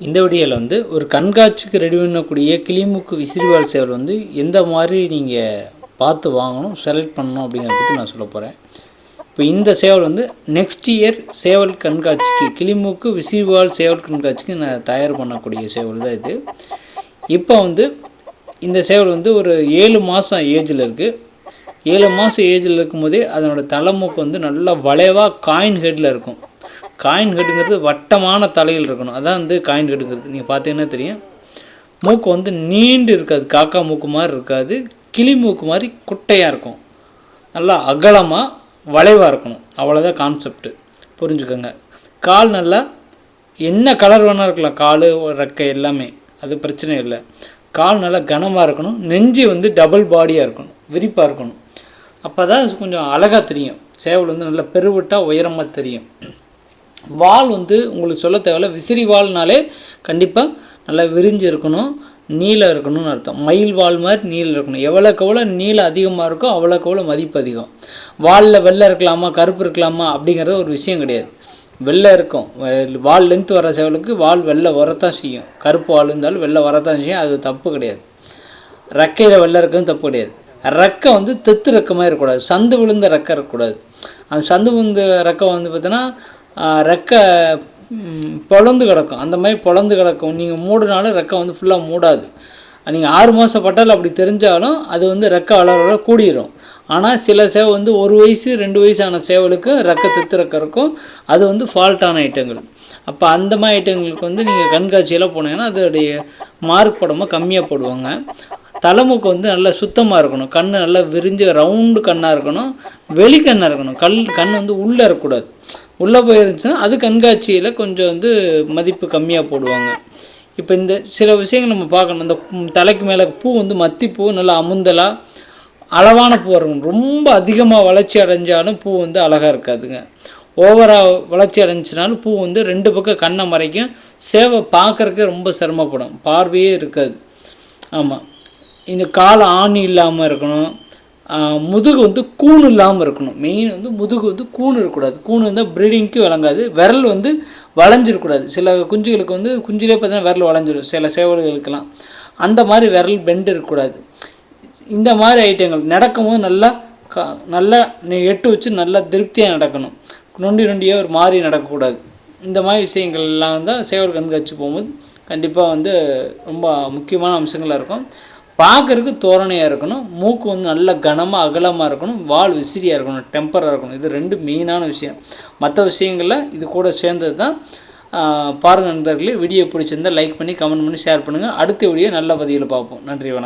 இந்த வீடியோவில் வந்து ஒரு கண்காட்சிக்கு ரெடி பண்ணக்கூடிய கிளிமுக்கு விசிறிவால் சேவல் வந்து எந்த மாதிரி நீங்கள் பார்த்து வாங்கணும் செலக்ட் பண்ணணும் அப்படிங்கிறத பற்றி நான் சொல்ல போகிறேன் இப்போ இந்த சேவல் வந்து நெக்ஸ்ட் இயர் சேவல் கண்காட்சிக்கு கிளிமுக்கு விசிறிவால் சேவல் கண்காட்சிக்கு நான் தயார் பண்ணக்கூடிய சேவல் தான் இது. இப்போ வந்து இந்த சேவல் வந்து ஒரு ஏழு மாதம் ஏஜில் இருக்குது ஏழு மாதம் ஏஜில் இருக்கும்போதே அதனோட தலைமுக்கு வந்து நல்லா வளைவாக காயின் ஹெட்டில் இருக்கும். காயின் கட்டுங்கிறது வட்டமான தலையில் இருக்கணும். அதான் வந்து காயின் கட்டுங்கிறது. நீங்கள் பார்த்தீங்கன்னா தெரியும். மூக்கு வந்து நீண்டு இருக்காது. காக்கா மூக்கு மாதிரி இருக்காது. கிளி மூக்கு மாதிரி குட்டையாக இருக்கும். நல்லா அகலமாக வளைவாக இருக்கணும். அவ்வளோதான் கான்செப்ட்டு புரிஞ்சுக்கோங்க. கால் நல்லா என்ன கலர் வேணால் இருக்கலாம். கால் ரெக்கை எல்லாமே. அது பிரச்சனை இல்லை. கால் நல்லா கனமாக இருக்கணும். நெஞ்சு வந்து டபுள் பாடியாக இருக்கணும். விரிப்பாக இருக்கணும். அப்போ தான் கொஞ்சம் அழகாக தெரியும். சேவல் வந்து நல்லா பெருவிட்டால் உயரமாக தெரியும். வால் வந்து உங்களுக்கு சொல்ல தேவையில்ல. விசிறி வால்னாலே கண்டிப்பாக நல்லா விரிஞ்சு இருக்கணும் நீளம் இருக்கணும்னு அர்த்தம். மயில் வால் மாதிரி நீளம் இருக்கணும். எவ்வளோக்கு எவ்வளோ நீளம் அதிகமாக இருக்கோ அவ்வளோக்கு எவ்வளோ மதிப்பு அதிகம். வாலில் வெள்ளை இருக்கலாமா கருப்பு இருக்கலாமா அப்படிங்கிறது ஒரு விஷயம் கிடையாது. வெள்ளை இருக்கும். வால் லென்த் வர சேவலுக்கு வால் வெள்ளை வரத்தான் செய்யும். கருப்பு வால் இருந்தாலும் வெள்ளை வரத்தான் செய்யும். அது தப்பு கிடையாது. ரெக்கையில் வெள்ளை இருக்கிறது தப்பு கிடையாது. ரெக்கை வந்து தெத்து ரெக்கமாக இருக்கக்கூடாது. சந்து விழுந்த ரெக்கை இருக்கக்கூடாது. அந்த சந்து விழுந்த ரெக்கை வந்து பார்த்தீங்கன்னா ரெக்கை பொழந்து கிடக்கும். அந்த மாதிரி பொழந்து கிடக்கும். நீங்கள் மூடினாலும் ரெக்கை வந்து ஃபுல்லாக மூடாது. நீங்கள் ஆறு மாதம் பட்டால் அப்படி தெரிஞ்சாலும் அது வந்து ரெக்கை வளர கூடிரும். ஆனால் சில சேவை வந்து ஒரு வயசு ரெண்டு வயசான சேவலுக்கு ரெக்க தெத்து இருக்கும். அது வந்து ஃபால்ட்டான ஐட்டங்கள் அப்போ அந்த மாதிரி ஐட்டங்களுக்கு வந்து நீங்கள் கண்காட்சியெல்லாம் போனீங்கன்னா அதோடைய மார்க் படமாக கம்மியாக போடுவாங்க. தலைமுக்கு வந்து நல்லா சுத்தமாக இருக்கணும். கண் நல்லா விரிஞ்ச ரவுண்டு கண்ணாக இருக்கணும். வெளி கண்ணாக இருக்கணும். கல் கண் வந்து உள்ளே இருக்கக்கூடாது. உள்ளே போயிருந்துச்சுன்னா அது கண்காட்சியில் கொஞ்சம் வந்து மதிப்பு கம்மியாக போடுவாங்க. இப்போ இந்த சில விஷயங்கள் நம்ம பார்க்கணும். இந்த தலைக்கு மேலே பூ வந்து மத்திப்பூ நல்லா அமுந்தலாக அளவான பூ வரும் ரொம்ப அதிகமாக வளர்ச்சி அடைஞ்சாலும் பூ வந்து அழகாக இருக்காதுங்க. ஓவராக வளர்ச்சி அடைஞ்சினாலும் பூ வந்து ரெண்டு பக்கம் கண்ணை மறைக்கும். சேவை பார்க்குறக்கு ரொம்ப சிரமப்படும். பார்வையே இருக்காது. ஆமாம் இந்த கால் ஆணி இல்லாமல் இருக்கணும். முதுகு வந்து கூண் இல்லாமல் இருக்கணும். மெயின் வந்து முதுகு வந்து கூண் இருக்கக்கூடாது. கூண் இருந்தால் ப்ரீடிங்க்கு விளங்காது. விரல் வந்து வளைஞ்சிருக்கூடாது சில குஞ்சுகளுக்கு வந்து குஞ்சிலே பார்த்தீங்கன்னா விரல் வளைஞ்சிடும் சில சேவல்களுக்கெல்லாம். அந்த மாதிரி விரல் பெண்டு இருக்கக்கூடாது. இந்த மாதிரி ஐட்டங்கள் நடக்கும்போது நல்லா க நல்லா எட்டு வச்சு நல்லா திருப்தியாக நடக்கணும். நொண்டி நொண்டியாக ஒரு மாதிரி நடக்கக்கூடாது. இந்த மாதிரி விஷயங்கள்லாம் தான் சேவல் கண்காட்சி போகும்போது கண்டிப்பாக வந்து ரொம்ப முக்கியமான அம்சங்களாக இருக்கும். பார்க்குறதுக்கு தோரணையாக இருக்கணும் மூக்கு வந்து நல்ல கனமாக அகலமாக இருக்கணும் வால் விசிறியாக இருக்கணும் டெம்பராக இருக்கணும். இது ரெண்டு மெயினான விஷயம். மற்ற விஷயங்களில் இது கூட சேர்ந்தது தான் பாருங்கள் நண்பர்களே வீடியோ பிடிச்சிருந்தால் லைக் பண்ணி கமெண்ட் பண்ணி ஷேர் பண்ணுங்கள் அடுத்த வீடியோ நல்ல பதிவில் பார்ப்போம். நன்றி வணக்கம்.